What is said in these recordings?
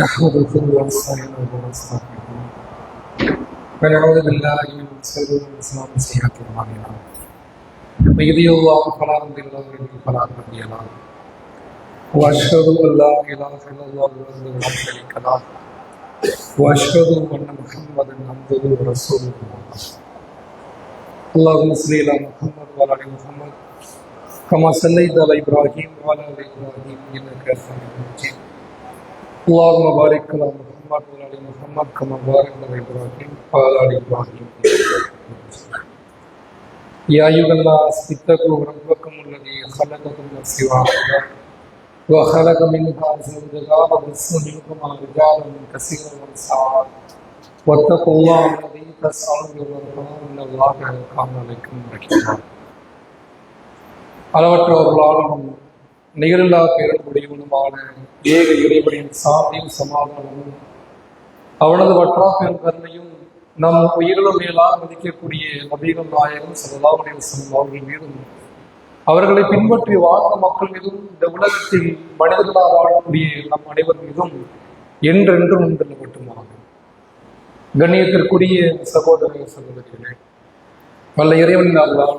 نحمده ونستعينه ونستغفره ونعوذ بالله من شرور انفسنا ومن سيئات اعمالنا من يهده الله فلا مضل له ومن فلا هادي له واشهد ان لا اله الا الله وحده لا شريك له واشهد ان محمدا عبده ورسوله اللهم صل على محمد وعلى آل محمد. كما صليت على ابراهيم وعلى ال ابراهيم انك حميد مجيد اللهم بارك على محمد وعلى ال محمد كما باركت على ابراهيم وعلى ال ابراهيم إنك حميد مجيد. يا ايها الناس اتقوا ربكم الذي خلقكم من نفس واحده وخلق منها زوجها وبث منهما رجالا كثيرا ونساء واتقوا الله الذي تسالون به ان الله كان عليكم رقيبا அளவற்றவர்களாலும் நிகரில்லா பேரன்புடையவனுமான ஏக இறைவனின் சாந்தியும் சமாதானமும் அவனது வற்றாப்பெரும் கருணையும் நம் உயிரிலும் மேலாக மதிக்கக்கூடிய நபீகம் நாயகம் சல்லாவுடைய அவர்கள் மீதும் அவர்களை பின்பற்றி வாழ்ந்த மக்கள் மீதும் இந்த உலகத்தில் மனிதர்களாக வாழக்கூடிய நம் அனைவர் மீதும் என்றென்றும் உண்டல்லப்பட்டுமாக கண்ணியத்திற்குரிய சகோதர சகோதரிகளே வல்ல இறைவன் அல்லால்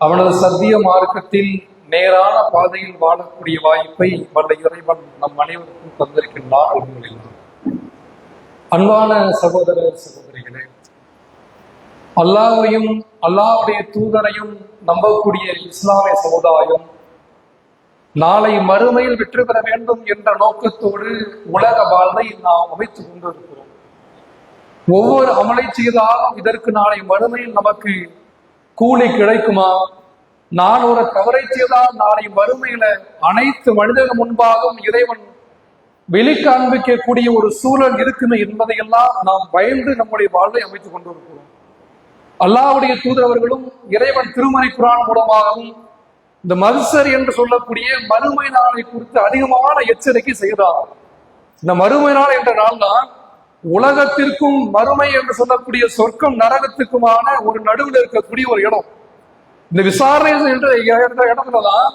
அவனது சத்திய மார்க்கத்தில் நேரான பாதையில் வாழக்கூடிய வாய்ப்பை வல்ல இறைவன் நம் அனைவருக்கும் தந்திருக்கின்றார் அல்ஹம்துலில்லாஹ். அன்பான சகோதரர் சகோதரிகளே அல்லாவையும் அல்லாவுடைய தூதரையும் நம்பக்கூடிய இஸ்லாமிய சமுதாயம் நாளை மறுமையில் வெற்றி பெற வேண்டும் என்ற நோக்கத்தோடு உலக வாழ்வை நாம் அமைத்துக் கொண்டிருக்கிறோம் ஒவ்வொரு அமலை செய்தாலும் இதற்கு நாளை மறுமையில் நமக்கு கூலி கிடைக்குமா? நான் ஒரு தவறை செய்தால் நாளை வறுமையில அனைத்து மனிதர்கள் முன்பாகவும் இறைவன் வெளி காண்பிக்கக்கூடிய ஒரு சூழல் இருக்குமே என்பதையெல்லாம் நாம் பயந்து நம்முடைய வாழ்வை அமைத்துக் கொண்டிருக்கிறோம். அல்லாவுடைய தூதரவர்களும் இறைவன் திருமலை குரான் மூலமாகவும் இந்த மதுசர் என்று சொல்லக்கூடிய மறுமை நாளை குறித்து அதிகமான எச்சரிக்கை செய்தார். இந்த மறுமை நாள் என்ற நாள் தான் உலகத்திற்கும் மறுமை என்று சொல்லக்கூடிய சொர்க்கம் நரகத்துக்குமான ஒரு நடுவில் இருக்கக்கூடிய ஒரு இடம். இந்த விசாரணை என்ற இடத்துல தான்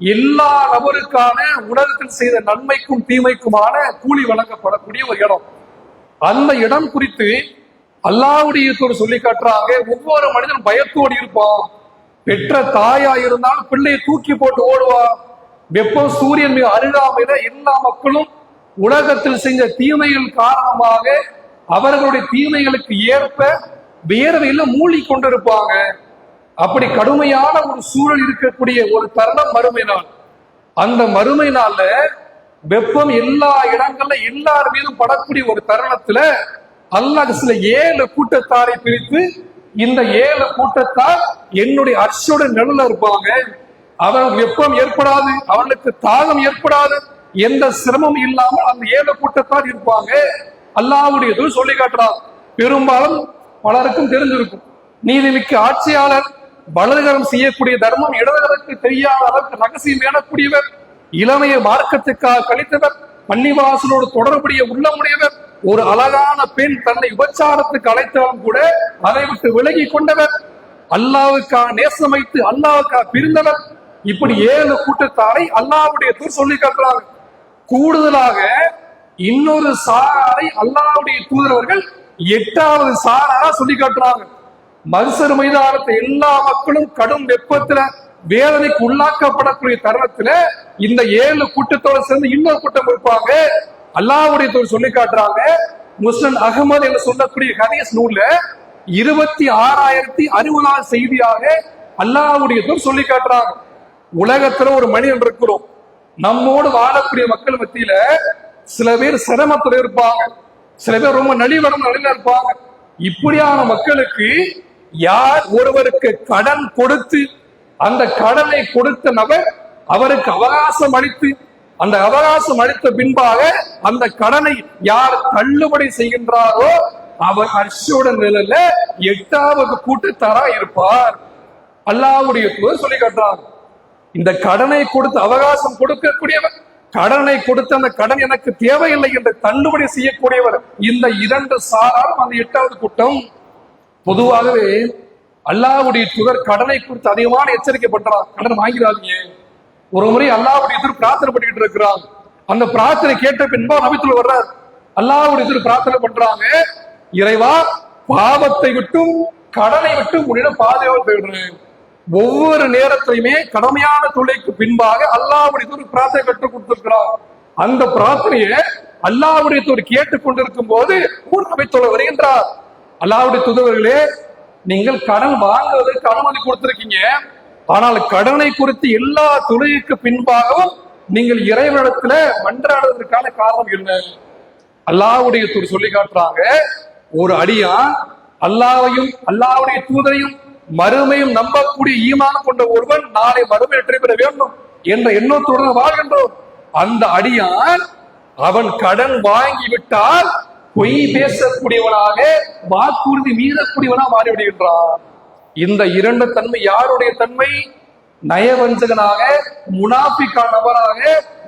எல்லா நபருக்கான உலகத்தில் செய்த நன்மைக்கும் தீமைக்குமான கூலி வழங்கப்படக்கூடிய ஒரு இடம். அந்த இடம் குறித்து அல்லாவுடைய சொல்லி காட்டுறாங்க. ஒவ்வொரு மனிதனும் பயத்தோடு இருப்பான். பெற்ற தாயா இருந்தாலும் பிள்ளையை தூக்கி போட்டு ஓடுவான். வெப்பம் சூரியன் மிக அருகாமையில எல்லா மக்களும் உலகத்தில் செஞ்ச தீமைகள் காரணமாக அவர்களுடைய தீமைகளுக்கு ஏற்ப வேர்வையில மூழ்கி கொண்டிருப்பாங்க. அப்படி கடுமையான ஒரு சூழல் இருக்கக்கூடிய ஒரு தருணம் மறுமை நாள். அந்த மறுமை நாள்ல வெப்பம் எல்லா இடங்கள்ல எல்லார் மீதும் படக்கூடிய ஒரு தருணத்துல அல்லாஹ் சில ஏழு கூட்டத்தாரை பிரித்து இந்த ஏழு கூட்டத்தார் என்னுடைய அர்ஷோட நிழல இருப்பாங்க. அவன் வெப்பம் ஏற்படாது அவர்களுக்கு தாகம் ஏற்படாது. எந்த சிரமம் இல்லாமல் அந்த ஏழு கூட்டத்தார் இருப்பாங்க. அல்லாவுடைய சொல்லி காட்டுறார். பெரும்பாலும் பலருக்கும் தெரிஞ்சிருக்கும். நீதிமிக்க ஆட்சியாளர் வலதுகரம் செய்யக்கூடிய தர்மம் இடதுகரத்துக்கு தெரியாத அளவுக்கு ரகசியம் வேணக்கூடியவர் இளமைய மார்க்கத்துக்காக கழித்தவர் பள்ளிவாசலோடு தொடர்புடைய உள்ளமுடையவர் ஒரு அழகான பெண் தன்னை விபச்சாரத்துக்கு அழைத்தாலும் கூட அதை விட்டு விலகி கொண்டவர் அல்லாவுக்காக நேசமைத்து அல்லாவுக்காக பிரிந்தவர். இப்படி ஏழு கூட்டத்தாரை அல்லாவுடைய தூர் சொல்லி காட்டுறாங்க கூடுதலாக இன்னொரு சாராரை அல்லாவுடைய தூதரவர்கள் எட்டாவது சாராரா சொல்லி காட்டுறாங்க மறுசரு மைதானத்தை எல்லா மக்களும் கடும் வெப்பத்துல வேதனைக்கு உள்ளாக்கப்படக்கூடிய தருணத்துல இந்த ஏழு கூட்டத்தோட சேர்ந்து இன்னொரு கூட்டம் இருப்பாங்க அல்லாவுடைய தூதர் சொல்லி காட்டுறாங்க. முஸ்லிம் அகமது என்று சொல்லக்கூடிய ஹதீஸ் நூல்ல இருபத்தி ஆறாயிரத்தி அறுபதாவது செய்தியாக அல்லாவுடைய தூர் சொல்லி காட்டுறாங்க. உலகத்துல ஒரு மனிதன் இருக்கிறோம். நம்மோடு வாழக்கூடிய மக்கள் மத்தியில சில பேர் சிரமத்துல இருப்பாங்க. சில பேர் ரொம்ப நலிவரம் நிலையில இருப்பாங்க. இப்படியான மக்களுக்கு யார் ஒருவருக்கு கடன் கொடுத்து அந்த கடனை கொடுத்த நபர் அவருக்கு அவகாசம் அளித்து அந்த அவகாசம் அளித்த பின்பாக அந்த கடனை யார் தள்ளுபடி செய்கின்றாரோ அவர் அர்ஷோட நிலையில எட்டாவது கூட்டத்தாரா இருப்பார். அல்லாவுடைய சொல்லி காட்டுறாங்க இந்த கடனை கொடுத்து அவகாசம் கொடுக்கக்கூடியவர் கடனை கொடுத்து அந்த கடன் எனக்கு தேவையில்லை என்று தள்ளுபடி செய்யக்கூடியவர் இந்த இரண்டு சாராரும் அந்த எட்டாவது கூட்டம். பொதுவாகவே அல்லாவுடைய துதர் கடனை குறித்து அதிகமான எச்சரிக்கை பண்றார். கடன் வாங்கிடாதீங்க. ஒரு முறை அல்லாவுடைய எதிர் பிரார்த்தனை பண்ணிக்கிட்டு இருக்கிறான் அந்த பிரார்த்தனை கேட்ட பின்பா நபித்துல வர்றார். அல்லாவுடைய எதிர் பிரார்த்தனை பண்றாங்க. இறைவா பாவத்தை விட்டும் கடனை விட்டும் உன்னிடம் பாதுகாப்பு தேடுறேன். ஒவ்வொரு நேரத்திலுமே கடமையான தொழிலுக்கு பின்பாக அல்லாவுடைய ஒரு பிரார்த்தனை கற்றுக் கொடுத்திருக்கிறார். அந்த பிரார்த்தனையை அல்லாவுடைய தூர் கேட்டுக் கொண்டிருக்கும் போது கூட்டமை தொழில் வருகின்றார். அல்லாவுடைய தூதர்களே நீங்கள் கடன் வாங்குவதற்கு அனுமதி கொடுத்திருக்கீங்க. ஆனால் கடனை குறித்து எல்லா தொழிலுக்கு பின்பாகவும் நீங்கள் இறைவனிடத்துல மன்றாடுவதற்கான காரணம் என்ன? அல்லாவுடைய தூர் சொல்லி காட்டுறாங்க ஒரு அடியா அல்லாவையும் அல்லாவுடைய தூதரையும் மறுமையும் நம்பக்கூடிய ஈமானம் கொண்ட ஒருவன் நாளை மறுமை வெற்றி பெற வேண்டும் என்ற எண்ணத்துடன் வாழ்கின்றோம். அந்த அடியான் அவன் கடன் வாங்கி விட்டால் பொய் பேசக்கூடியவனாக வாக்குறுதி மீறக்கூடியவனா மாறிவிடுகின்றான். இந்த இரண்டு தன்மை யாருடைய தன்மை? நயவஞ்சகனாக முனாபிக்கா நபராக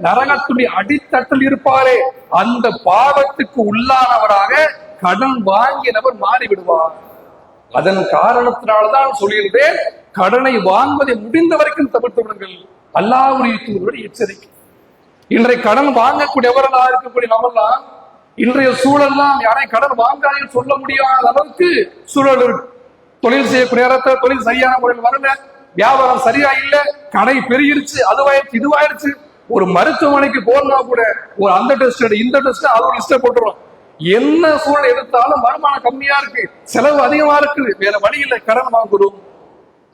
நரகத்துடைய அடித்தட்டில் இருப்பாரே. அந்த பாவத்துக்கு உள்ளானவராக கடன் வாங்கிய நபர் மாறிவிடுவார். அதன் காரணத்தினால்தான் சொல்லியிருந்தேன் கடனை வாங்குவதை முடிந்த வரைக்கும் தவிர்த்து விடுங்கள். அல்லாவுடைய எச்சரிக்கை. இன்றைய கடன் வாங்கக்கூடியவர்களா இருக்கக்கூடிய நம்மெல்லாம் இன்றைய சூழல்லாம் யாரை கடன் வாங்காதீங்கன்னு சொல்ல முடியாத அளவுக்கு சூழல் இருக்கு. தொழில் செய்யக்கூடிய நேரத்துல தொழில் சரியான முறையில் வரல வியாபாரம் சரியா இல்ல கடை பெருகிருச்சு அதுவாயிருச்சு இதுவாயிருச்சு ஒரு மருத்துவமனைக்கு போனா கூட ஒரு அந்த டெஸ்ட் எடு இந்த டெஸ்ட் அது ஒரு லிஸ்ட போட்டுருவோம். என்ன சூழல் எடுத்தாலும் வருமானம் கம்மியா இருக்கு செலவு அதிகமா இருக்கு வேற வழி இல்லை கடன் வாங்குறோம்.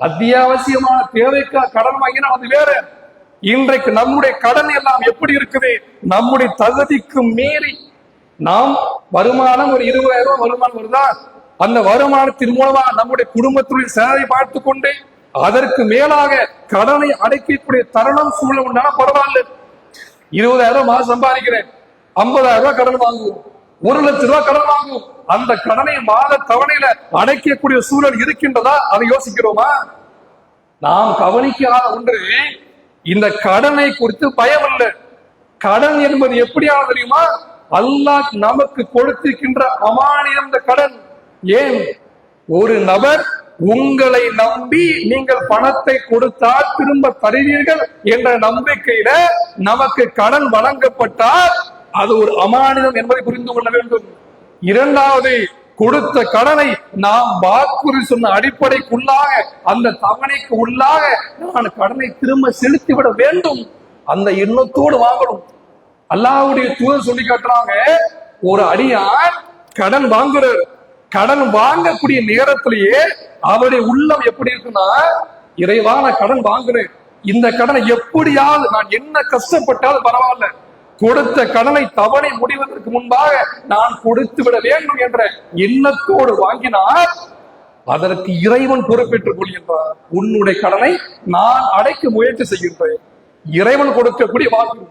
அத்தியாவசியமான தேவைக்கா கடன் வாங்கினா அது வேற. இன்றைக்கு நம்முடைய கடன் எல்லாம் எப்படி இருக்குது? நம்முடைய தகுதிக்கு மீறி. நாம் வருமானம் ஒரு இருபதாயிரம் ரூபாய் வருமானம் வருதா? அந்த வருமானத்தின் மூலமா நம்முடைய குடும்பத்துடைய சேவை பார்த்து கொண்டு அதற்கு மேலாக கடனை அடைக்கக்கூடிய தருணம் சூழல் உண்டான பரவாயில்ல. இருபதாயிரம் ரூபாய் மாசம் சம்பாதிக்கிறேன். ஐம்பதாயிரம் ரூபாய் கடன் வாங்குவோம். ஒரு லட்சம் ரூபாய் கடன் வாங்கும். அந்த கடனை மாத தவணையில அடைக்கக்கூடிய சூழல் இருக்கின்றதா? அதை யோசிக்கிறோமா? நாம் கவனிக்காத ஒன்று இந்த கடனை குறித்து பயம் இல்லை. கடன் என்பது எப்படியான தெரியுமா? அல்லாஹ் நமக்கு கொடுத்திருக்கின்ற அமானியம் இந்த கடன். ஏன்? ஒரு நபர் உங்களை நம்பி நீங்கள் பணத்தை கொடுத்தால் திரும்ப தருவீர்கள் என்ற நம்பிக்கையில நமக்கு கடன் வழங்கப்பட்டால் அது ஒரு அமானிதம் என்பதை புரிந்து கொள்ள வேண்டும். இரண்டாவது கொடுத்த கடனை நாம் வாக்குறுதி சொன்ன அடிப்படைக்குள்ளாக அந்த தவணைக்கு உள்ளாக நான் கடனை திரும்ப செலுத்திவிட வேண்டும். அந்த எண்ணத்தோடு வாங்கணும். அல்லாவுடைய தூதர் சொல்லி காட்டுறாங்க ஒரு அடியான் கடன் வாங்குறார். கடன் வாங்கக்கூடிய நேரத்திலேயே அவருடைய உள்ளம் எப்படி இருக்குன்னா இறைவா நான் கடன் வாங்குறேன். இந்த கடனை எப்படியாவது நான் என்ன கஷ்டப்பட்டாலும் பரவாயில்ல. கொடுத்த கடனை தவணை முடிவதற்கு முன்பாக நான் கொடுத்து விட வேண்டும் என்ற எண்ணத்தோடு வாங்கினார் அதற்கு இறைவன் பொறுப்பேற்றுக் கொள்கின்றார். உன்னுடைய கடனை நான் அடைக்க முயற்சி செய்கின்றேன். இறைவன் கொடுக்கக்கூடிய வாக்கு.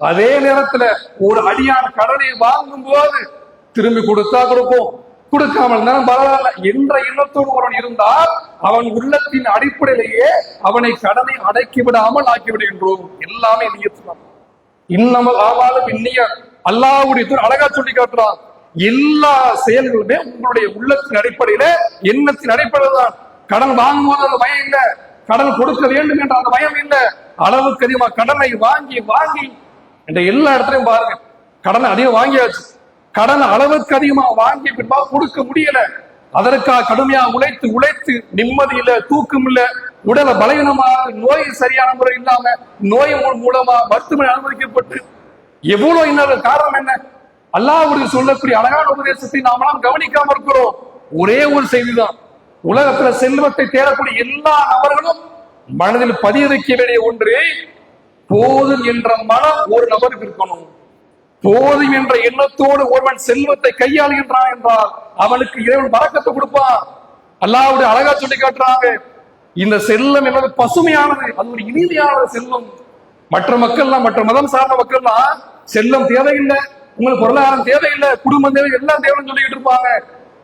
அதே நேரத்துல ஒரு அடியான் கடனை வாங்கும் போது திரும்பி கொடுத்தா கொடுப்போம். கொடுக்காமல் இருந்தாலும் பரவாயில்ல. என்ற எண்ணத்தோடு ஒருவன் இருந்தால் அவன் உள்ளத்தின் அடிப்படையிலேயே அவனை கடனை அடக்கி விடாமல் ஆக்கி விடுகின்றோம். எல்லாமே நியத்துதான் இன்னமல் ஆவாலும் இன்னிய அல்லாவுடைய தூர் அழகா சொல்லி காட்டுறான். எல்லா செயல்களுமே உங்களுடைய உள்ளத்தின் அடிப்படையில எண்ணத்தின் அடிப்படையில் தான். கடன் வாங்கும்போது அந்த பயம் இல்ல. கடன் கொடுக்க வேண்டும் என்ற அந்த பயம் இல்ல. அளவுக்கு அதிகமா கடனை வாங்கி வாங்கி என்ற எல்லா இடத்துலையும் பாருங்க. கடனை அதிகம் வாங்கியாச்சு. கடன் அளவுக்கு அதிகமா வாங்கி பின்பா கொடுக்க முடியல. அதற்காக கடுமையா உழைத்து உழைத்து நிம்மதி இல்ல தூக்கம் இல்ல. உடலை பலவீனமா நோய் சரியான முறை இல்லாம நோய் மூலமா மருத்துவமனை அனுமதிக்கப்பட்டு எவ்வளவு இன்னொரு காரணம் என்ன? அல்லாவுடைய சொல்லக்கூடிய அழகான உபதேசத்தை நாமெல்லாம் கவனிக்காம இருக்கிறோம். ஒரே ஒரு செய்திதான். உலகத்துல செல்வத்தை தேடக்கூடிய எல்லா நபர்களும் மனதில் பதிய வைக்க வேண்டிய ஒன்று போதும் என்ற மனம் ஒரு நபருக்கு இருக்கணும். போதும் என்ற எண்ணத்தோடு ஒருவன் செல்வத்தை கையாளுகின்றான் என்றால் அவனுக்கு இறைவன் பழக்கத்தை கொடுப்பான். அல்லாவுடைய அழகா சொல்லி காட்டுறாங்க. இந்த செல்லம் என்பது பசுமையானது அது ஒரு இனிமையான செல்வம். மற்ற மக்கள்லாம் மற்ற மதம் சார்ந்த மக்கள்லாம் செல்லம் தேவையில்லை உங்களுக்கு பொருளாதாரம் தேவையில்லை குடும்பம் தேவை எல்லாம் தேவைன்னு சொல்லிட்டு இருப்பாங்க.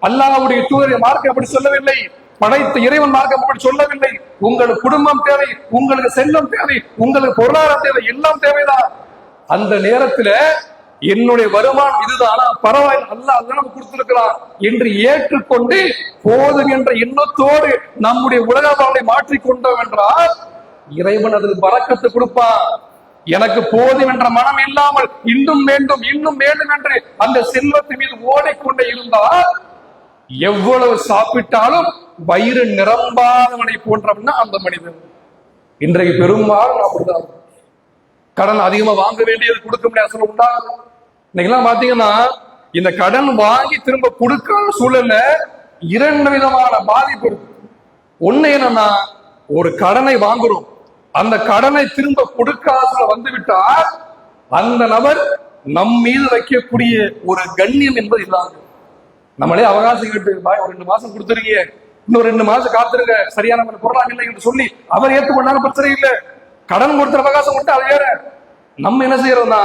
அல்லாஹ்வுடைய தூதரை மார்க்கம் அப்படி சொல்லவில்லை படைத்த இறைவன் மார்க்கம் அப்படி சொல்லவில்லை. உங்களுக்கு குடும்பம் தேவை உங்களுக்கு செல்லம் தேவை உங்களுக்கு பொருளாதாரம் தேவை எல்லாம் தேவைதான். அந்த நேரத்துல என்னுடைய வருமானம் இதுதானா? பரவாயில்ல அல்ல அல்ல நம்ம கொடுத்திருக்கிறான் என்று ஏற்றுக்கொண்டு போதும் என்ற எண்ணத்தோடு நம்முடைய உலக வாழ்வை மாற்றிக்கொண்டோம் என்றால் இறைவன் அதில் பறக்கத்தை கொடுப்பான். எனக்கு போதும் என்ற மனம் இல்லாமல் இன்னும் வேண்டும் இன்னும் வேண்டும் என்று அந்த செல்வத்து மீது ஓடிக்கொண்டே இருந்தால் எவ்வளவு சாப்பிட்டாலும் வயிறு நிரம்பாதவனை போன்றவன் அந்த மனிதன். இன்றைக்கு பெரும்பாலும் அப்படிதான் கடன் அதிகமா வாங்க வேண்டியது கொடுக்க முடியாத சூழல் உண்டா? இன்னைக்கெல்லாம் பாத்தீங்கன்னா இந்த கடன் வாங்கி திரும்ப கொடுக்காத சூழல்ல இரண்டு விதமான பாதிப்பு இருக்கு. ஒண்ணு என்னன்னா ஒரு கடனை வாங்குறோம். அந்த கடனை திரும்ப கொடுக்காத வந்து விட்டால் அந்த நபர் நம் மீது வைக்கக்கூடிய ஒரு கண்ணியம் என்பது இல்லாது. நம்மளே அவகாசம் கேட்டு பாய் ஒரு ரெண்டு மாசம் கொடுத்துருக்கீங்க இன்னும் ரெண்டு மாசம் காத்திருக்க சரியான பொருளாக இல்லை என்று சொல்லி அவர் ஏற்றுக்கொண்டாலும் பிரச்சனை இல்லை. கடன் கொடுத்த அவகாசம் கொடுத்து அது வேற. நம்ம என்ன செய்யறோம்னா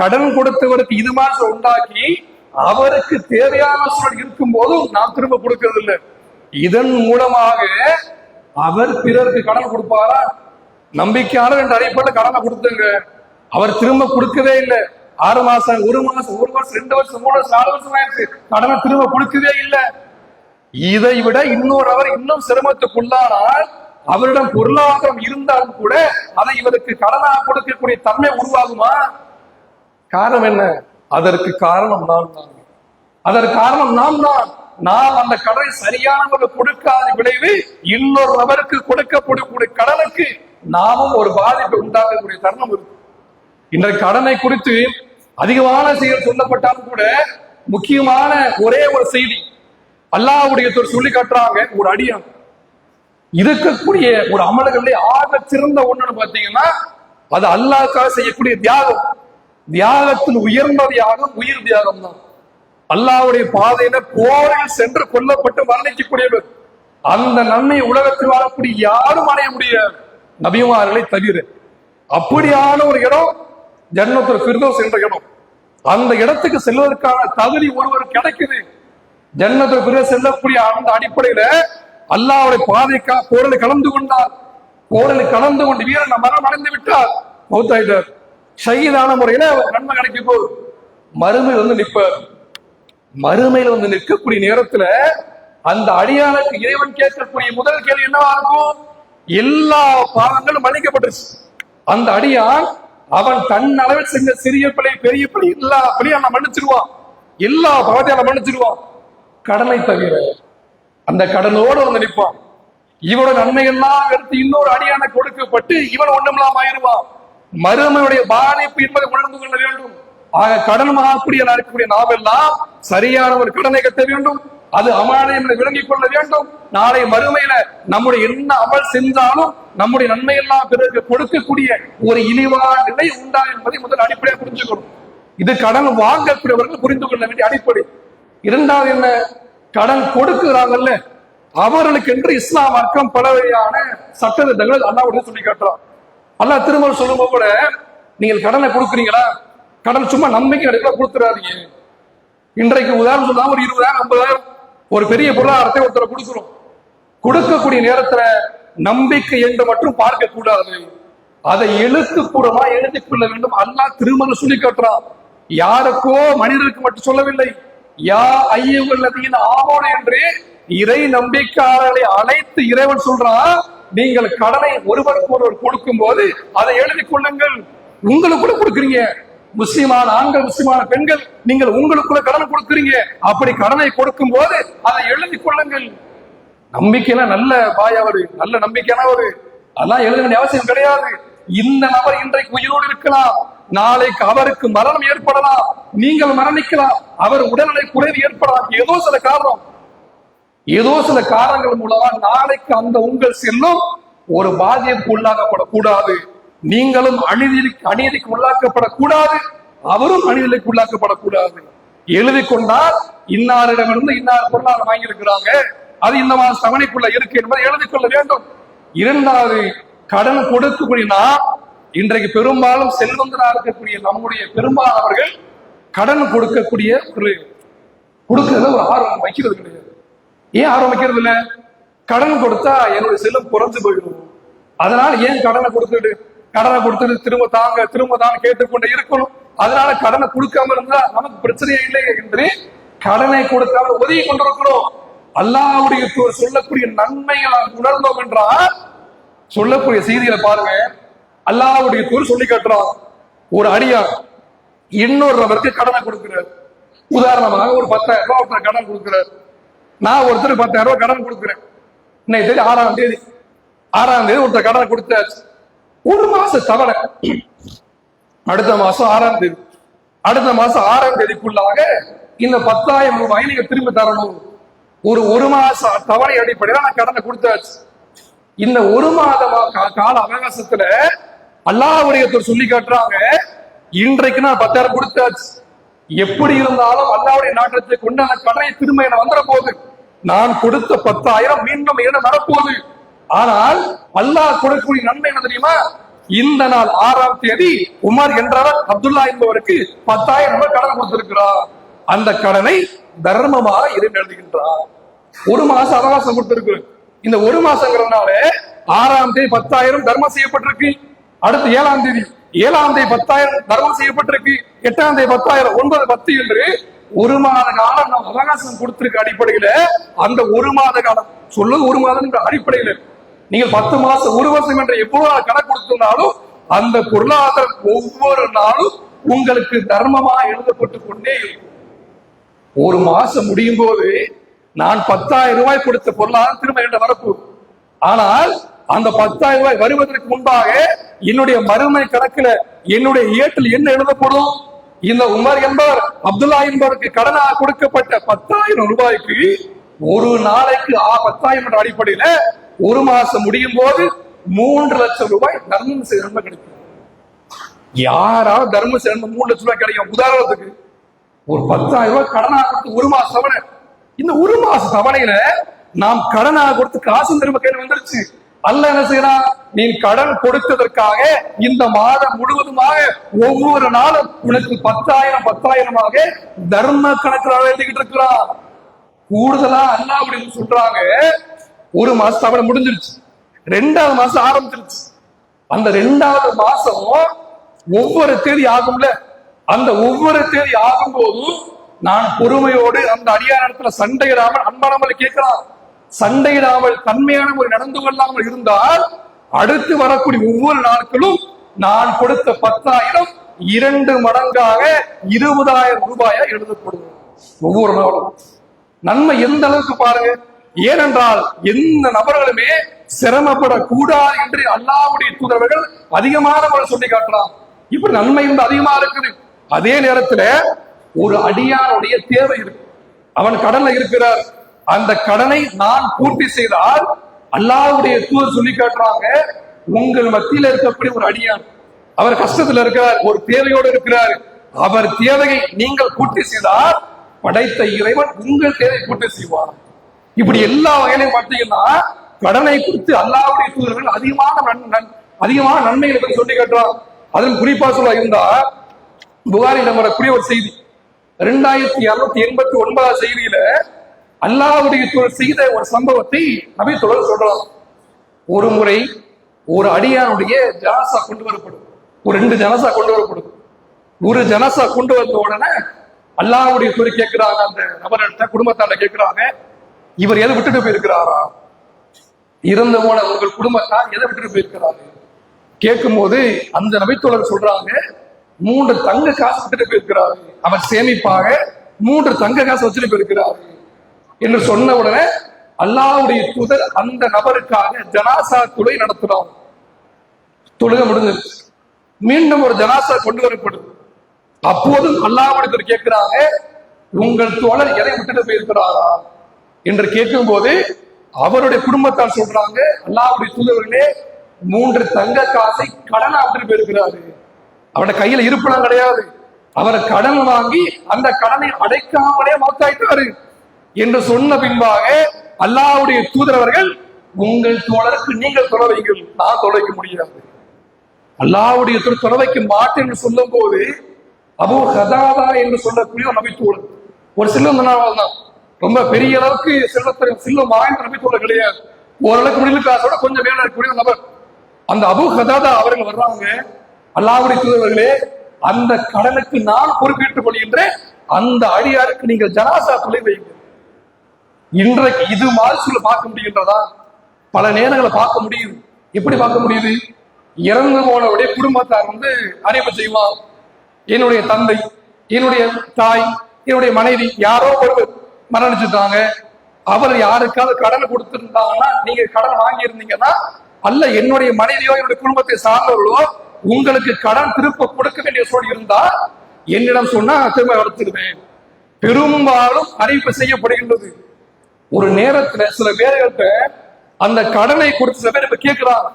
கடன் கொடுத்தவருக்கு இது மாதிரி உண்டாக்கி அவருக்கு தேவையான சூழல் இருக்கும் போதும் நாம் திரும்ப கொடுக்கறது இல்லை. இதன் மூலமாக அவர் பிறருக்கு கடன் கொடுப்பாரா? நம்பிக்கையாளர் என்ற அடிப்படையில் கடனை கொடுத்துங்க. அவர் திரும்ப கொடுக்கவே இல்லை. ஆறு மாசம் ஒரு மாசம் ஒரு மாசம் ரெண்டு வருஷம் மூணு வருஷம் நாலு வருஷம் ஆயிடுச்சு. கடனை திரும்ப கொடுக்கவே இல்லை. இதை விட இன்னொரு அவர் இன்னும் சிரமத்துக்குள்ளானால் அவரிடம் பொருளாதாரம் இருந்தாலும் கூட அதை இவருக்கு கடனாக கொடுக்கக்கூடிய தன்மை உருவாகுமா? காரணம் என்ன? அதற்கு காரணம் நாம் தான். அதற்கு காரணம் நாம் தான். நாம் அந்த கடனை சரியானவர்கள் கொடுக்காத விளைவு இன்னொரு நபருக்கு கொடுக்கப்படக்கூடிய கடனுக்கு நாமும் ஒரு பாதிப்பு உண்டாக்கக்கூடிய தருணம் இருக்கு. இந்த கடனை குறித்து அதிகமான செயல் சொல்லப்பட்டாலும் கூட முக்கியமான ஒரே ஒரு செய்தி. அல்லாவுடைய சொல்லி காட்டுறாங்க ஒரு அடியான். இருக்கக்கூடிய ஒரு அமல்களே ஆக சிறந்த ஒண்ணுன்னு பாத்தீங்கன்னா அது அல்லாக்காக செய்யக்கூடிய தியாகம். தியாகத்தில் உயர்ந்த தியாகம் உயிர் தியாகம் தான். அல்லாஹ்வுடைய பாதையில போரில் சென்று கொல்லப்பட்டு மரணிக்கக்கூடியவர். அந்த நன்மை உலகத்தில் வாழக்கூடிய யாரும் அடைய முடியாது. நபிமார்களை தவிர. அப்படியான ஒரு இடம் ஜன்னத்துல் பிரிதோஸ் என்ற இடம். அந்த இடத்துக்கு செல்வதற்கான தகுதி ஒருவர் கிடைக்குது. ஜன்னத்துல் பிரிதோஸ் செல்லக்கூடிய அந்த அடிப்படையில அல்லாவுடைய பாதைக்கா போரில் கலந்து கொண்டார். போரில் கலந்து கொண்டு வீரன் மரணம் அடைந்து விட்டார். மௌத்தாயிட்டார். ஷஹீதான முறையில நன்மை கிடைக்க போ மறுமை வந்து நிற்பார். மறுமையில வந்து நிற்கக்கூடிய நேரத்துல அந்த அடியானுக்கு இறைவன் கேட்கக்கூடிய முதல் கேள்வி என்னவா இருக்கும்? எல்லா பாவங்களும் மன்னிக்கப்பட்டுருச்சு அந்த அடியான் அவன் தன் அளவில் செஞ்ச சிறிய பிள்ளை பெரிய பிள்ளை எல்லா பிள்ளையும் அவன் மன்னிச்சிருவான் எல்லா பாவத்தையும் அவன் மன்னிச்சிருவான் கடனை தவிர அந்த கடனோடு வந்து நிற்பான். இவனோட நன்மைகள்லாம் எடுத்து இன்னொரு அடியான கொடுக்கப்பட்டு இவன் ஒண்ணுமில்லாம ஆயிருவான் மறுமையுடைய பாதிப்பு என்பதை உணர்ந்து கொள்ள வேண்டும். ஆக கடன் வாங்கக்கூடிய இருக்கக்கூடிய நாம் எல்லாம் சரியான ஒரு கடனை கட்ட வேண்டும். அது அமானியம் என்று விளங்கிக் கொள்ள வேண்டும். நாளை மறுமையில நம்முடைய என்ன அமல் செஞ்சாலும் நம்முடைய நன்மை எல்லாம் பிறகு கொடுக்கக்கூடிய ஒரு இழிவான நிலை உண்டா என்பதை முதல் அடிப்படையாக புரிஞ்சுக்கணும். இது கடன் வாங்கக்கூடியவர்கள் புரிந்து கொள்ள வேண்டிய அடிப்படை. இரண்டாவது என்ன? கடன் கொடுக்கிறாங்கல்ல அவர்களுக்கு என்று இஸ்லாம் வர்க்கம் பல வகையான சட்டத்திட்டங்கள் அல்லாவுடைய சொல்லி காட்டுறான். அல்லா திரும்ப சொல்லும்போது கூட நீங்கள் கடனை கொடுக்குறீங்களா? கடன் சும்மா நம்பிக்கை அடிப்படையில் கொடுத்துறாதீங்க. இன்றைக்கு உதாரணம் சொன்னா ஒரு இருபதாயிரம் ஐம்பதாயிரம் ஒரு பெரிய பொருளாதாரத்தை ஒருத்தரை கொடுக்குறோம் கொடுக்கக்கூடிய நேரத்துல நம்பிக்கை என்று மட்டும் பார்க்க கூடாது அதை எழுத்துப்பூர்வமா எழுதி கொள்ள வேண்டும். அல்லா திருமணம் சொல்லி காட்டுறான். யாருக்கோ மனிதருக்கு மட்டும் சொல்லவில்லை. யா ஐயுள்ளதீன ஆமோன் என்று இறை நம்பிக்கையாளர்களை அழைத்து இறைவன் சொல்றான். நீங்கள் கடனை ஒருவருக்கு ஒருவர் கொடுக்கும் போது அதை எழுதி கொள்ளுங்கள். உங்களுக்கு கூட கொடுக்குறீங்க. முஸ்லிமான ஆண்கள் முஸ்லிமான பெண்கள் நீங்கள் உங்களுக்குள்ள கடன் கொடுக்குறீங்க. அப்படி கடனை கொடுக்கும் போது அதை எழுதி கொள்ளுங்கள். நம்பிக்கைனா நல்ல பாய் அவரு நல்ல நம்பிக்கையானவரு. அதெல்லாம் எழுத வேண்டிய அவசியம் கிடையாது. இந்த நபர் இன்றைக்கு உயிரோடு இருக்கலாம். நாளைக்கு அவருக்கு மரணம் ஏற்படலாம். நீங்கள் மரணிக்கலாம். அவர் உடல்நிலை குறைவு ஏற்படலாம். ஏதோ சில காரணம். ஏதோ சில காரணங்கள் மூலமா நாளைக்கு அந்த உங்கள் செல்லும் ஒரு பாதிப்புக்கு உள்ளாக்கப்படக்கூடாது. நீங்களும் அநீதிக்கு அநீதிக்கு உள்ளாக்கப்படக்கூடாது. அவரும் அநீதிக்கு உள்ளாக்கப்படக்கூடாது. எழுதி கொண்டால் இன்னாரிடமிருந்து இன்னார் பொருளாதாரம் வாங்கியிருக்கிறாங்க. அது இந்த மாதிரி தவணைக்குள்ள இருக்கு என்பதை எழுதி கொள்ள வேண்டும். இரண்டாவது கடன் கொடுக்கக்கூடிய இன்றைக்கு பெரும்பாலும் செல்வந்தராக இருக்கக்கூடிய நம்முடைய பெரும்பாலானவர்கள் கடன் கொடுக்கக்கூடிய ஒரு கொடுக்கறத ஒரு ஆர்வம் வைக்கிறது கிடையாது. ஏன் ஆர்வம் வைக்கிறது இல்லை? கடன் கொடுத்தா என்னுடைய செல்லம் குறைஞ்சு போயிடும். அதனால ஏன் கடனை கொடுத்துட்டு கடனை கொடுத்துட்டு திரும்ப தாங்க திரும்ப தாங்க கேட்டுக்கொண்டு இருக்கணும்? அதனால கடனை கொடுக்காம இருந்தா நமக்கு பிரச்சனையே இல்லை என்று கடனை கொடுக்காம உதவி கொண்டிருக்கிறோம். அல்லாவுடைய சொல்லக்கூடிய நன்மைகளை உணர்ந்தோம் என்றால் சொல்லக்கூடிய செய்திகளை பாருங்க. அல்லாவுடைய தூர் சொல்லி காட்டுறான். ஒரு அடியார் இன்னொரு நபருக்கு கடனை கொடுக்கிறார் உதாரணமாக ஒரு பத்தாயிரம் ரூபாய் ஒருத்தர் கடன் கொடுக்கிறார் நான் ஒருத்தர் பத்தாயிரம் ரூபாய் கடன் கொடுக்குறேன். இன்னைக்கு தேதி ஆறாம் தேதி. ஆறாம் தேதி ஒருத்தர் கடனை கொடுத்தாச்சு. ஒரு மாச தவணை அடுத்த மாசம் ஆறாம் தேதி. அடுத்த மாசம் ஆறாம் தேதிக்குள்ளாக இந்த பத்தாயிரம் ரூபாய் நீங்க திரும்ப தரணும். ஒரு ஒரு மாச தவணை அடிப்படையில் நான் கடனை கொடுத்தாச்சு. இந்த ஒரு மாத கால அவகாசத்துல அல்லாஹ்வுடைய சொல்லி காட்டுறாங்க இன்றைக்கு நான் பத்தாயிரம் கொடுத்தாச்சு. எப்படி இருந்தாலும் அல்லாவுடைய நாட்டத்தை கொண்டு அந்த கடனை திரும்ப என வந்துட போகுது நான் கொடுத்த பத்தாயிரம் மீண்டும் என்ன வரப்போகுது. ஆனால் அல்லாஹ் கொடுக்கக்கூடிய நன்மை என்ன தெரியுமா? இந்த நாள் ஆறாம் தேதி உமர் என்றவர் அப்துல்லா என்பவருக்கு பத்தாயிரம் ரூபாய் கடன் கொடுத்திருக்கிறார். அந்த கடனை தர்மமாக இருந்து எழுதுகின்றார். ஒரு மாசம் அவகாசம் கொடுத்திருக்கு. இந்த ஒரு மாசங்கிறதுனால ஆறாம் தேதி பத்தாயிரம் தர்மம் செய்யப்பட்டிருக்கு. அடுத்து ஏழாம் தேதி ஏழாம் தேதி பத்தாயிரம் தர்மம் செய்யப்பட்டிருக்கு. எட்டாம் தேதி பத்தாயிரம் ஒன்பது பத்து என்று ஒரு மாத காலம் நம்ம அவகாசம் கொடுத்திருக்க அடிப்படையில அந்த ஒரு மாத காலம். சொல்லுது ஒரு மாதம் என்ற அடிப்படையில. நீங்கள் பத்து மாசம் ஒரு வருஷம் என்ற எவ்வளவு கணக்கு கொடுத்திருந்தாலும் அந்த பொருளாதாரம் ஒவ்வொரு நாளும் உங்களுக்கு தர்மமா எழுதப்பட்டு கொண்டே இருக்கும். ஒரு மாசம் முடியும் போது நான் பத்தாயிரம் ரூபாய் கொடுத்த பொருளாதாரம் திரும்ப என்ற வரப்பு ஆனால் அந்த பத்தாயிரம் ரூபாய் வருவதற்கு முன்பாக என்னுடைய மறுமை கணக்குல என்னுடைய ஏட்டில் என்ன எழுதப்படும் இந்த உமர் என்பவர் அப்துல்லா என்பவருக்கு கடனாக கொடுக்கப்பட்ட பத்தாயிரம் ரூபாய்க்கு ஒரு நாளைக்கு ஆ பத்தாயிரம் என்ற அடிப்படையில ஒரு மாசம் முடியும் போது மூன்று லட்சம் ரூபாய் தர்மம் செய்ய கிடைக்கும். யாராவது தர்ம செய்ய மூணு லட்சம் ரூபாய் கிடைக்கும். உதாரணத்துக்கு ஒரு பத்தாயிரம் ரூபாய் கடனாக கொடுத்து ஒரு மாச தவணை. இந்த ஒரு மாச தவணையில நாம் கடனாக கொடுத்து காசு திரும்ப கையில் வந்துருச்சு. அல்ல என்ன செய்யறான் நீ கடன் கொடுத்ததற்காக இந்த மாதம் முழுவதுமாக ஒவ்வொரு நாளும் உனக்கு பத்தாயிரம் பத்தாயிரமாக தர்ம கணக்கில் எழுதிக்கிட்டு இருக்கிறான் கூடுதலா அல்ல அப்படின்னு சொல்றாங்க. ஒரு மாசம் தவணை முடிஞ்சிருச்சு. ரெண்டாவது மாசம் ஆரம்பிச்சிருச்சு. அந்த ரெண்டாவது மாசம் ஒவ்வொரு தேதி ஆகும்ல. அந்த ஒவ்வொரு தேதி ஆகும் போதும் நான் பொறுமையோடு அந்த அடியார் இடத்துல சண்டையிடாமல் அன்பானவங்களை கேட்கலாம். சண்டையிடாமல் தன்மையான ஒரு நடந்து கொள்ளாமல் இருந்தால் அடுத்து வரக்கூடிய ஒவ்வொரு நாட்களும் நான் கொடுத்த பத்தாயிரம் இரண்டு மடங்காக இருபதாயிரம் ரூபாயா எழுதப்படுவோம் ஒவ்வொரு நாளும். நன்மை எந்த அளவுக்கு பாருங்க. ஏனென்றால் எந்த நபர்களுமே சிரமப்படக்கூடாது என்று அல்லாவுடைய தூதர்கள் அதிகமான முறை சொல்லி காட்டலாம். இப்படி நன்மை வந்து அதிகமா இருக்குது. அதே நேரத்துல ஒரு அடியானுடைய தேவை இருக்கு. அவன் கடன்ல இருக்கிறார். அந்த கடனை நான் பூர்த்தி செய்தால் அல்லாவுடைய தூதர் சொல்லி காட்டுறாங்க உங்கள் மத்தியில இருக்கக்கூடிய ஒரு அடியான். அவர் கஷ்டத்துல இருக்கிறார் ஒரு தேவையோடு இருக்கிறார். அவர் தேவையை நீங்கள் பூர்த்தி செய்தால் படைத்த இறைவன் உங்கள் தேவை பூர்த்தி செய்வார் இப்படி எல்லா வகையிலையும் பார்த்தீங்கன்னா கடனை குறித்து அல்லாவுடைய தூதர்கள் அதிகமான நன்- நன்- அதிகமான நன்மைகளை பற்றி சொல்லி காட்டுறான் அதில் குறிப்பா சொல்ல இருந்தா புகாரிடம் வரக்கூடிய ஒரு செய்தி. ரெண்டாயிரத்தி இருநூத்தி எண்பத்தி ஒன்பதாம் செய்தியில அல்லாவுடைய செய்த ஒரு சம்பவத்தை நபி தொடர் சொல்றான் ஒரு முறை ஒரு அடியானுடைய ஜனசா கொண்டு வரப்படும். ஒரு ரெண்டு ஜனசா கொண்டு வரப்படும். ஒரு ஜனசா கொண்டு வந்த உடனே அல்லாவுடைய துறை கேட்கிறாங்க அந்த நபர்கிட்ட குடும்பத்தாண்ட கேட்கிறாங்க இவர் எதை விட்டுட்டு போயிருக்கிறாரா? இறந்த போன உங்கள் குடும்பத்தார் எதை விட்டுட்டு போயிருக்கிறாங்க கேட்கும்போது அந்த நபித்தோழர் சொல்றாங்க மூன்று தங்க காசு விட்டுட்டு போயிருக்கிறாரு. அவர் சேமிப்பாக மூன்று தங்க காசு வச்சுட்டு போயிருக்கிறாரு. என்று சொன்ன உடனே அல்லாஹ்வுடைய தூதர் அந்த நபருக்காக ஜனாசா தொலை நடத்தினார் தொழுக முடிஞ்சிருச்சு. மீண்டும் ஒரு ஜனாசா கொண்டு வரப்படும் அப்போதும் அல்லாவுடைய கேட்கிறாங்க உங்கள் தோழர் எதை விட்டுட்டு போயிருக்கிறாரா? என்று கேட்கும் போது அவருடைய குடும்பத்தார் சொல்றாங்க அல்லாஹ்வுடைய தூதர்களே மூன்று தங்க காசை கடனா விட்டுட்டு போயிருக்கிறாரு. அவருடைய கையில இருப்பிடம் கிடையாது. அவர் கடன் வாங்கி அந்த கடனை அடைக்காமலே மௌத்தாயிட்டாரு. என்று சொன்ன பின்பாக அல்லாஹ்வுடைய தூதரவர்கள் உங்கள் தோழருக்கு நீங்கள் தொலை வைங்கள் நான் தொலை வைக்க முடியாது. அல்லாவுடைய திரு தொலை வைக்க மாட்டேன் என்று சொல்லும் போது அபு ஹதாதா என்று சொல்லக்கூடிய ஒரு தோழர் ஒரு செல்வம் தான். ரொம்ப பெரிய அளவுக்கு செல்வத்தை செல்வம் வாய்ந்த நபித்தோழர் கிடையாது. ஓரளவுக்கு முடியல காசோட கொஞ்சம் மேல இருக்கக்கூடிய ஒரு நபர். அந்த அபு ஹதாதா அவர்கள் வர்றாங்க. அல்லாவுடைய தூதர்களே அந்த கடனுக்கு நான் பொறுப்பேற்றுக் கொள்கின்றேன். அந்த அடியாருக்கு நீங்கள் ஜனாசா தொலை வைங்க இன்றைக்கு இது மாதிரி சொல்ல பார்க்க முடிகின்றதா? பல நேரங்களை பார்க்க முடியுது எப்படி பார்க்க முடியுது? இறந்து போனவுடைய குடும்பத்தார் வந்து அறிவு செய்வான் என்னுடைய தந்தை என்னுடைய தாய் என்னுடைய மனைவி யாரோ ஒருவர் மரணிச்சுட்டாங்க. அவர் யாருக்காவது கடன் கொடுத்துருந்தாங்கன்னா நீங்க கடன் வாங்கி இருந்தீங்கன்னா அல்ல என்னுடைய மனைவியோ என்னுடைய குடும்பத்தை சார்ந்தவர்களோ உங்களுக்கு கடன் திருப்ப கொடுக்க வேண்டிய சூழல் இருந்தா என்னிடம் சொன்னா திரும்ப வளர்த்துடுவேன் பெரும்பாலும் அறிவிப்பு செய்யப்படுகின்றது. ஒரு நேரத்துல சில பேர்கள்ட்ட அந்த கடனை கொடுத்து சில பேர் இப்ப கேட்கிறாங்க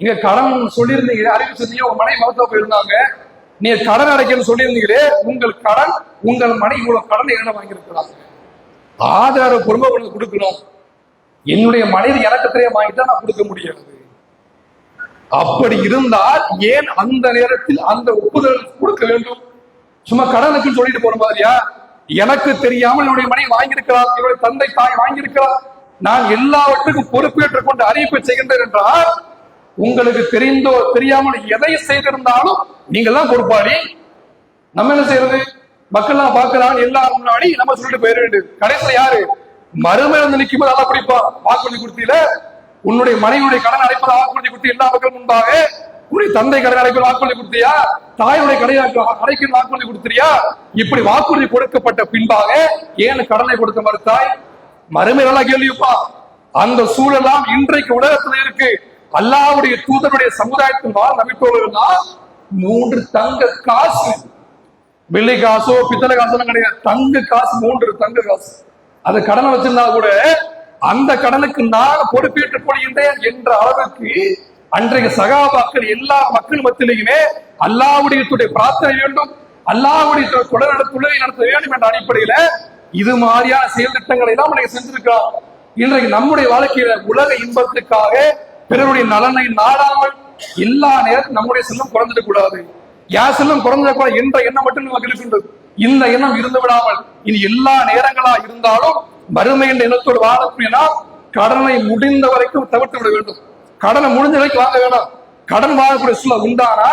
நீங்க கடன் சொல்லியிருந்தீங்க அறிவு செஞ்சீங்க உங்க மனைவி மருத்துவ போயிருந்தாங்க. நீங்க கடன் அடைக்கணும்னு சொல்லியிருந்தீங்களே உங்கள் கடன் உங்கள் மனைவி இவ்வளவு கடன் என்ன வாங்கியிருக்கிறாங்க. ஆதார குடும்பங்களுக்கு கொடுக்கணும். என்னுடைய மனைவி எனக்கு தெரிய வாங்கிட்டா நான் கொடுக்க முடியாது. அப்படி இருந்தால் ஏன் அந்த நேரத்தில் அந்த ஒப்புதல் கொடுக்க வேண்டும்? சும்மா கடனுக்குன்னு சொல்லிட்டு போற மாதிரியா? எனக்கு தெரியாமல் என்னுடைய மனைவி வாங்கியிருக்கிறார் என்னுடைய தந்தை தாய் வாங்கியிருக்கிறார். நான் எல்லாவற்றுக்கும் பொறுப்பேற்றுக் கொண்டு அறிவிப்பு செய்கின்றேன் என்றால் உங்களுக்கு தெரிந்தோ தெரியாமல் எதை செய்திருந்தாலும் நீங்கள் தான் பொறுப்பாளி. நம்ம என்ன செய்யறது? மக்கள்லாம் பாக்குறாங்க எல்லாரும் முன்னாடி நம்ம சொல்லிட்டு போயிட வேண்டியது. கடைசியில யாரு? மறுமை வந்து நிற்கும் போது நல்லா பிடிப்பா? வாக்குறுதி கொடுத்தீல? உன்னுடைய மனைவியுடைய கடன் அடைப்பதை வாக்குறுதி கொடுத்து எல்லா மக்கள் முன்பாக உன்னுடைய தந்தை கடை அடைப்பது வாக்குறுதி கொடுத்தியா? தாயுடைய கடை அடைக்கிற வாக்குறுதி கொடுத்தியா? இப்படி வாக்குறுதி கொடுக்கப்பட்ட பின்பாக ஏன் கடனை கொடுக்க மறுத்தாய்? மறுமை நல்லா கேள்விப்பா. அந்த சூழலாம் இன்றைக்கு உலகத்துல இருக்கு. அல்லாவுடைய தூதருடைய சமுதாயத்தின் வாழ் நம்பிக்கோள்னா மூன்று தங்க காசு. வெள்ளி காசோ பித்தளை காசோ கிடையாது. தங்க காசு மூன்று தங்க காசு. அது கடனை வச்சிருந்தா கூட அந்த கடனுக்கு நான் பொறுப்பேற்றுக் கொள்கின்றேன் என்ற அளவுக்கு அன்றைய சகாபாக்கள் எல்லா மக்கள் மத்தியிலையுமே அல்லாவுடைய பிரார்த்தனை வேண்டும் அல்லாவுடைய தொடர் நடத்த நடத்த வேண்டும் என்ற அடிப்படையில இது மாதிரியான செயல் திட்டங்களை தான் நீங்க செஞ்சிருக்கிறோம் இன்றைக்கு நம்முடைய வாழ்க்கையில உலக இன்பத்துக்காக பிறருடைய நலனை நாடாமல் எல்லா நேரத்தில் நம்முடைய செல்லம் குறைஞ்சிடக் கூடாது. யார் செல்லம் குறைஞ்சிடக்கூடாது என்ற எண்ணம் மட்டும் நமக்கு இருக்கின்றது. இந்த எண்ணம் இருந்து விடாமல் இனி எல்லா நேரங்களா இருந்தாலும் வறுமை என்ற எண்ணத்தோடு வாழக்கூடிய நாம் கடனை முடிந்த வரைக்கும் தவிர்த்து விட வேண்டும். கடனை முடிஞ்ச வரைக்கும் வாங்க வேண்டாம் கடன் வாங்கக்கூடிய சூழல் உண்டானா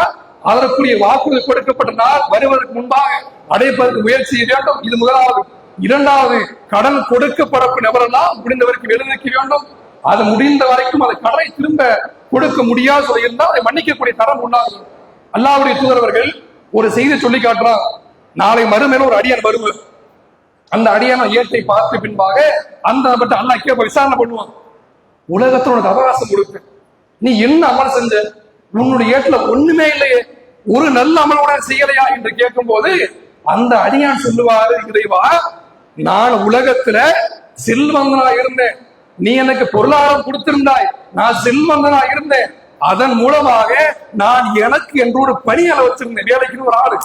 அதற்குரிய வாக்குறுதி கொடுக்கப்பட்ட நாள் வருவதற்கு முன்பாக அடைப்பதற்கு முயற்சி வேண்டும். இது முதலாவது. இரண்டாவது கடன் கொடுக்கப்படக்கூடிய நபரெல்லாம் முடிந்த வரைக்கும் எழுதிக்க வேண்டும். அது முடிந்த வரைக்கும் அதை கடனை திரும்ப கொடுக்க முடியாது சொல்லியிருந்தால் அதை மன்னிக்கக்கூடிய தரம் உண்டாகும். அல்லாவுடைய தூதரவர்கள் ஒரு செய்தி சொல்லி காட்டுறான் நாளை மறுமையில ஒரு அடியான் வருவார். அந்த அடியான ஏற்றை பார்த்து பின்பாக அந்த நபர்கிட்ட அல்லா கேட்ப விசாரணை பண்ணுவான். உலகத்தில் உனக்கு அவகாசம் கொடுப்பேன். நீ என்ன அமல் செஞ்ச? உன்னுடைய ஏட்டுல ஒண்ணுமே இல்லையே. ஒரு நல்ல அமலோட செய்யலையா என்று கேட்கும் போது அந்த அடியான் சொல்லுவாரு இறைவா நான் உலகத்துல செல்வந்தனா இருந்தேன். நீ எனக்கு பொருளாதாரம் கொடுத்திருந்தாய். நான் செல்வந்தனா இருந்தேன். அதன் மூலமாக நான் எனக்கு என்று ஒரு பணியாள வச்சிருந்தேன். வேலைக்குன்னு ஒரு ஆளு.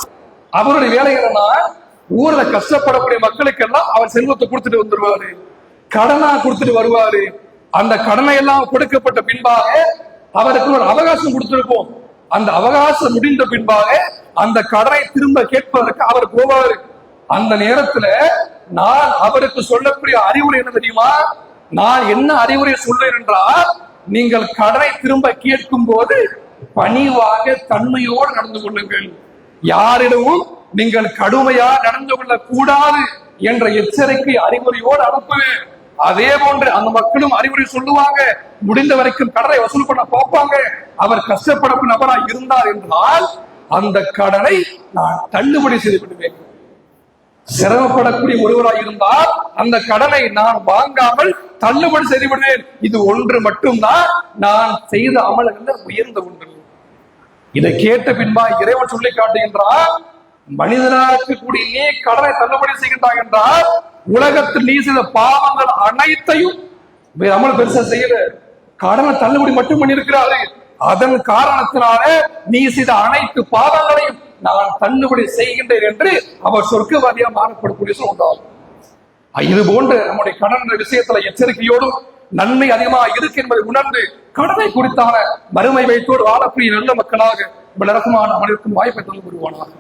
அவருடைய வேலை என்னன்னா ஊர்ல கஷ்டப்படக்கூடிய மக்களுக்கெல்லாம் அவர் செல்வத்தை கொடுத்துட்டு வந்துருவாரு. கடனா கொடுத்துட்டு வருவாரு. அந்த கடனை எல்லாம் கொடுக்கப்பட்ட பின்பாக அவருக்கு ஒரு அவகாசம் கொடுத்திருப்போம். அந்த அவகாசம் முடிந்த பின்பாக அந்த கடனை திரும்ப கேட்பதற்கு அவர் போவாரு. அந்த நேரத்துல நான் அவருக்கு சொல்லக்கூடிய அறிவுரை என்ன தெரியுமா? நான் என்ன அறிவுரை சொல்றேன் என்றால் நீங்கள் கடனை திரும்ப கேட்கும் போது பணிவாக தன்மையோடு நடந்து கொள்ளுங்கள். யாரிடமும் நீங்கள் கடுமையா நடந்து கொள்ள கூடாது என்ற எச்சரிக்கை அறிவுரையோடு அனுப்புவேன். அதே போன்று அந்த மக்களும் அறிவுரை சொல்லுவாங்க. முடிந்த வரைக்கும் கடனை வசூல் பண்ண பார்ப்பாங்க. அவர் கஷ்டப்படப்பு நபரா இருந்தார் என்றால் அந்த கடனை நான் தள்ளுபடி செய்து விடுவேன் சிரமப்படக்கூடிய ஒருவராக இருந்தால் அந்த கடனை நான் வாங்காமல் தள்ளுபடி செய்து விடுவேன் இது ஒன்று மட்டும்தான். நான் செய்த அமலங்கள் உயர்ந்த ஒன்று. இதை கேட்ட பின்பா இறைவன் சொல்லி காட்டுகின்றார் மனிதனாக கூடிய கடனை தள்ளுபடி செய்கின்றாய் என்றால் உலகத்தில் நீ செய்த பாவங்கள் அனைத்தையும் அமல் பெருசா செய்யல. கடனை தள்ளுபடி மட்டும் பண்ணியிருக்கிறாரு. அதன் காரணத்தினால நீ செய்த அனைத்து பாவங்களையும் நான் தள்ளுபடி செய்கின்றேன் என்று அவர் சொர்க்கவாதியா மாறப்படக்கூடிய உண்டாகும். இது போன்று நம்முடைய கடன் விஷயத்துல எச்சரிக்கையோடும் நன்மை அதிகமாக இருக்கு என்பதை உணர்ந்து கடனை குறித்தான வறுமை வைத்தோடு வாழக்கூடிய நல்ல மக்களாக இவ்வளவு அமலிருக்கும் வாய்ப்பை தந்து வருவானாக.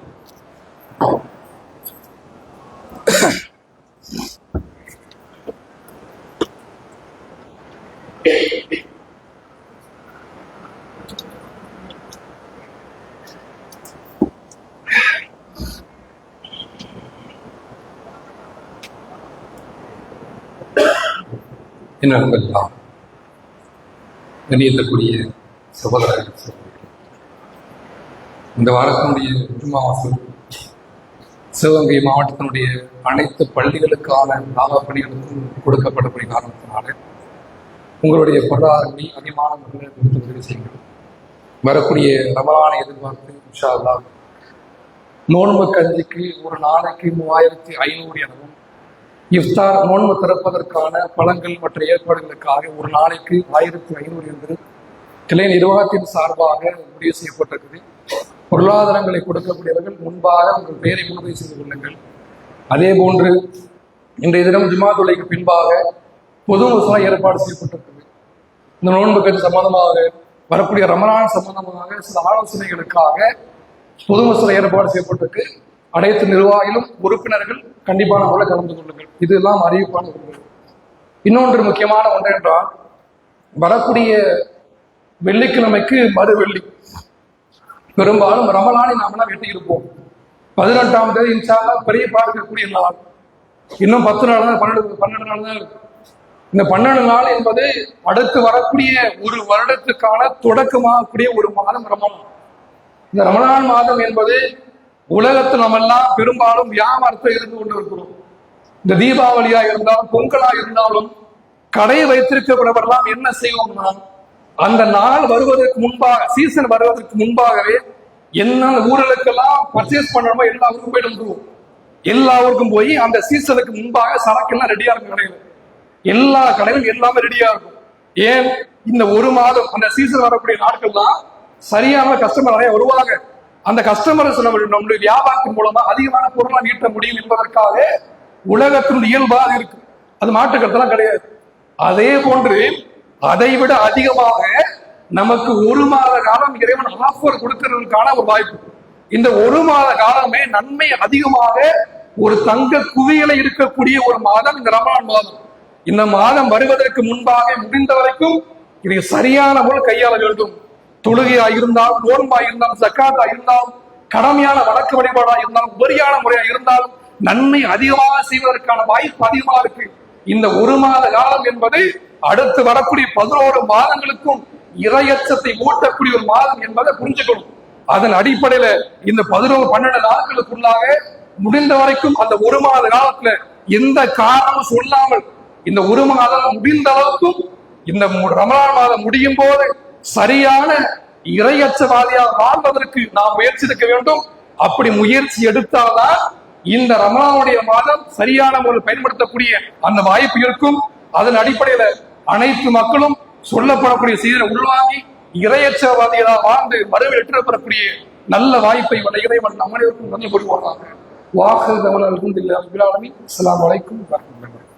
என்னெல்லாம் கணியத்தக்கூடிய சகோதர இந்த வாரத்தினுடைய ஜும்மா சிவகங்கை மாவட்டத்தினுடைய அனைத்து பள்ளிகளுக்கான லாப பணிகளுக்கும் கொடுக்கப்படக்கூடிய காரணத்தினால உங்களுடைய பொருளாதாரங்களை அதிகமான முறையில் கொடுத்து உதவி செய்யுங்கள் வரக்கூடிய ரமலான எதிர்பார்த்து இன்ஷா அல்லாஹ் நோன்பு கஞ்சிக்கு ஒரு நாளைக்கு மூவாயிரத்தி ஐநூறு எனவும் இஃப்தார் நோன்பு திறப்பதற்கான பழங்கள் மற்ற ஏற்பாடுகளுக்காக ஒரு நாளைக்கு ஆயிரத்தி ஐநூறு என்று கிளை நிர்வாகத்தின் சார்பாக முடிவு செய்யப்பட்டிருக்குது. பொருளாதாரங்களை கொடுக்கக்கூடியவர்கள் முன்பாக உங்கள் பெயரை முன்னுரை செய்து கொள்ளுங்கள். அதே போன்று இன்றைய தினம் ஜிமாதுலைக்கு பின்பாக பொது முசலா ஏற்பாடு செய்யப்பட்டிருக்குது. இந்த நோன்புகள் சம்பந்தமாக வரக்கூடிய ரமலான் சம்பந்தமாக சில ஆலோசனைகளுக்காக பொது முசலா ஏற்பாடு செய்யப்பட்டிருக்கு. அனைத்து நிர்வாகிகளும் உறுப்பினர்கள் கண்டிப்பான முறையில் கலந்து கொள்ளுங்கள். இதெல்லாம் அறிவிப்பான ஒன்று. இன்னொன்று முக்கியமான ஒன்று என்றால் வரக்கூடிய வெள்ளிக்கிழமைக்கு மறு வெள்ளி. பெரும்பாலும் ரமலானை நாமெல்லாம் வெட்டி இருப்போம். பதினெட்டாம் தேதி இன்சாலா பெரிய பார்க்கக்கூடிய நாள். இன்னும் பத்து நாள் தான் பன்னெண்டு பன்னெண்டு நாள் தான் இந்த பன்னெண்டு நாள் என்பது அடுத்து வரக்கூடிய ஒரு வருடத்துக்கான தொடக்கமாகக்கூடிய ஒரு மாதம் ரமலான். இந்த ரமலான் மாதம் என்பது உலகத்தில் நம்மெல்லாம் பெரும்பாலும் வியாபாரத்தில் இருந்து கொண்டு இருக்கிறோம் இந்த தீபாவளியா இருந்தாலும் பொங்கலா இருந்தாலும் கடை வைத்திருக்கிறவரெல்லாம் என்ன செய்வோம்னா அந்த நாள் வருவதற்கு முன்பாக சீசன் வருவதற்கு முன்பாகவே என்ன ஊர்களுக்கெல்லாம் பர்ச்சேஸ் பண்ணணுமோ எல்லா ஊருக்கும் போயிட்டு வந்துருவோம் எல்லா ஊருக்கும் போய் அந்த சீசனுக்கு முன்பாக சரக்கெல்லாம் ரெடியா இருக்கும் கடையில். எல்லா கடையிலும் எல்லாமே ரெடியா இருக்கும். ஏன்? இந்த ஒரு மாதம் அந்த சீசன் வரக்கூடிய நாட்கள்லாம் சரியான கஸ்டமர் நிறைய வருவாங்க. அந்த கஸ்டமர்ஸ் நம்ம நம்முடைய வியாபாரத்தின் மூலமா அதிகமான பொருளை ஈட்ட முடியும் என்பதற்காக உலகத்தினுடைய இயல்பா அது இருக்கு. அது மாற்றுக்கருத்தெல்லாம் கிடையாது. அதே போன்று அதை விட அதிகமாக நமக்கு ஒரு மாத காலம் இறைவன் ஆஃபர் கொடுக்கிறதுக்கான ஒரு வாய்ப்பு. இந்த ஒரு மாத காலமே நன்மை அதிகமாக ஒரு தங்க குவியலை இருக்கக்கூடிய ஒரு மாதம் இந்த ரமணான் மாதம். இந்த மாதம் வருவதற்கு முன்பாக முடிந்த வரைக்கும் இதை சரியான போல் கையாள வேண்டும். தொழுகையா இருந்தால் நோன்பா இருந்தால் சக்காத்தா இருந்தால் கடமையான வழக்கு வழிபாடா இருந்தால் உபரியான முறையா இருந்தால் நன்மை அதிகமாக செய்வதற்கான வாய்ப்பு அதிகமா இருக்கு. இந்த ஒரு மாத காலம் என்பது அடுத்து வரக்கூடிய பதினோரு மாதங்களுக்கும் இரையச்சத்தை ஊட்டக்கூடிய ஒரு மாதம் என்பதை புரிஞ்சுக்கணும். அதன் அடிப்படையில இந்த பதினோரு பன்னெண்டு நாட்களுக்குள்ளாக முடிந்த வரைக்கும் அந்த ஒரு மாத காலத்துல எந்த காரணமும் சொல்லாமல் இந்த ஒரு மாதம் முடிந்த அளவுக்கும் இந்த ரமலான் மாதம் முடியும் போது சரியான இரையச்சவாதியாக வாழ்வதற்கு நாம் முயற்சி எடுக்க வேண்டும். அப்படி முயற்சி எடுத்தால்தான் இந்த ரமணாவுடைய மாதம் சரியான முறையில் பயன்படுத்தக்கூடிய அந்த வாய்ப்பு இருக்கும். அதன் அடிப்படையில அனைத்து மக்களும் சொல்லப்படக்கூடிய செய்தியை உள்வாங்கி இரையச்சவாதிகளாக வாழ்ந்து மறுவில் வெற்றி நல்ல வாய்ப்பை வந்த இறைவன் நம் அனைவருக்கும் கொண்டு போடுவாங்க வாக்கு தமிழர்களுக்கும் அஸ்லாம் வலைக்கும் வரமத்துல்லாஹி